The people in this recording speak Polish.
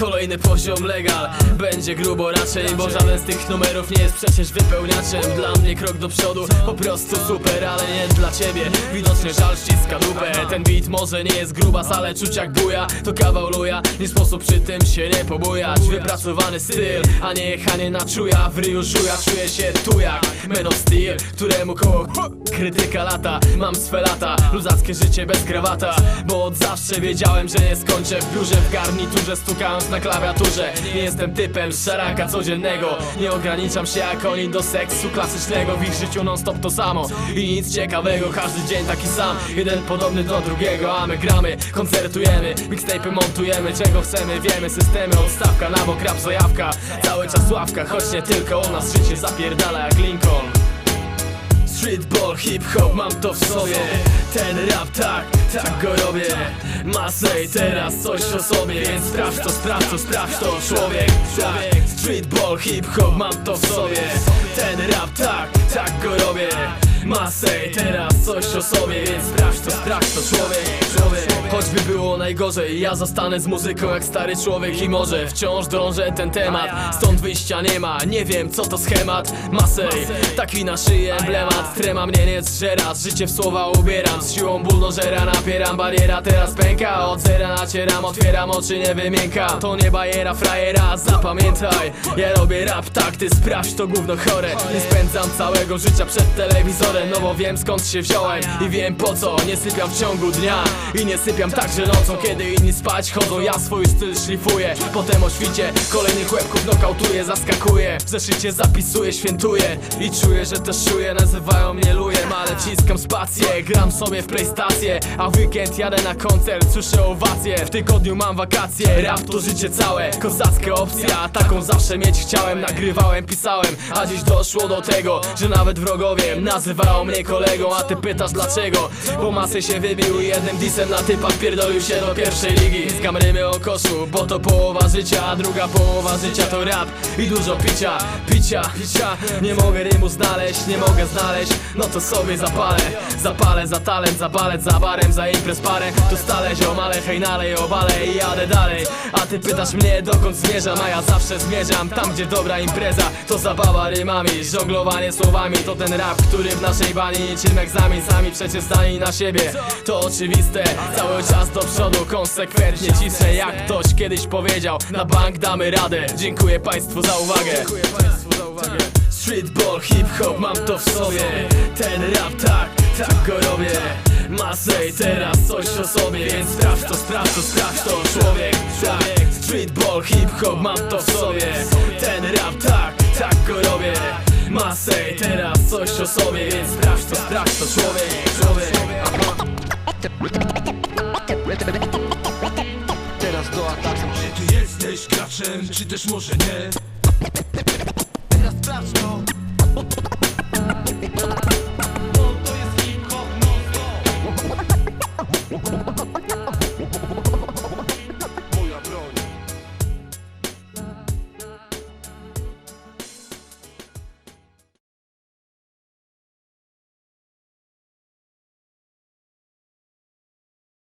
Kolejny poziom legal. Będzie grubo raczej, bo żaden z tych numerów nie jest przecież wypełniaczem. Dla mnie krok do przodu, po prostu super, ale nie dla ciebie. Widocznie żal ściska dupę. Ten beat może nie jest grubas, ale czuć jak buja. To kawał luja, nie sposób przy tym się nie pobujać. Wypracowany styl, a nie jechanie na czuja. W ryju żuja, czuję się tu jak Man of Steel, któremu koło krytyka lata. Mam swe lata, luzackie życie bez krawata. Bo od zawsze wiedziałem, że nie skończę w biurze W garniturze stukając na klawiaturze. Nie jestem typem szaraka codziennego. Nie ograniczam się jak oni do seksu klasycznego. W ich życiu non stop to samo. I nic ciekawego, każdy dzień taki sam. Jeden podobny do drugiego, a my gramy. Koncertujemy, mixtape'y montujemy. Czego chcemy, wiemy, systemy. Odstawka na bok, rap zajawka Cały czas ławka, choć nie tylko u nas Życie zapierdala jak Lincoln. Streetball, hip-hop, mam to w sobie. Ten rap tak, tak go robię. Masę i teraz coś o sobie Więc sprawdź to, sprawdź to, sprawdź to. Człowiek, człowiek Streetball, hip-hop, mam to w sobie. Ten rap tak, tak go robię Masę i teraz coś o sobie Więc sprawdź to, sprawdź to Człowiek, człowiek. Choćby było najgorzej Ja zostanę z muzyką jak stary człowiek. I może wciąż drążę ten temat. Stąd wyjścia nie ma, nie wiem co to schemat. Masej, taki na szyję emblemat. Trema mnie nie zżera, życie w słowa ubieram. Z siłą buldożera napieram Bariera. Teraz pęka, od zera nacieram Otwieram oczy, nie wymięka. To nie bajera, frajera, zapamiętaj. Ja robię rap, tak, ty sprawdź to gówno chore. Nie spędzam całego życia przed telewizorem No bo wiem skąd się wziąłem. I wiem po co Nie sypiam w ciągu dnia. I nie sypiam także nocą Kiedy inni spać chodzą, ja swój styl szlifuję. Potem o świcie kolejnych łebków nokautuję Zaskakuję, w zeszycie zapisuję, świętuję. I czuję, że też czuję, nazywają mnie lujem Ale wciskam spację, gram sobie w playstację A w weekend jadę na koncert, słyszę owacje. W tygodniu mam wakacje, rap to życie całe. Kozacka opcja, taką zawsze mieć chciałem. Nagrywałem, pisałem, a dziś doszło do tego Że nawet wrogowie nazywają mnie kolegą. A ty pytasz dlaczego? Bo masę się wybił i jednym disem na typa Pierdolił się do pierwszej ligi. Skam rymy o koszu, bo to połowa życia A druga połowa życia to rap i dużo picia Picia, picia, nie mogę rymu znaleźć Nie mogę znaleźć, no to sobie zapalę Zapalę za talent, za balet, za barem Za imprez parę, tu stale ziomale Hej nalej, obalę i jadę dalej. A ty pytasz mnie dokąd zmierzam A ja zawsze zmierzam. Tam gdzie dobra impreza To zabawa rymami, żonglowanie słowami To ten rap, który w naszej bani niczym egzamin. Sami przecież zdani na siebie. To oczywiste, cały czas do przodu Konsekwentnie cisnę jak ktoś kiedyś powiedział. Na bank damy radę. Dziękuję państwu za uwagę Streetball, hip-hop, mam to w sobie. Ten rap tak, tak go robię. Masę i teraz coś o sobie Więc sprawdź to, sprawdź to, sprawdź to. Człowiek, człowiek Streetball, hip-hop, mam to w sobie. Ten rap tak, tak go robię. Masę i teraz coś o sobie Więc sprawdź to, sprawdź to. Człowiek, człowiek Teraz do ataku. Czy ty jesteś graczem, czy też może nie? Teraz sprawdź to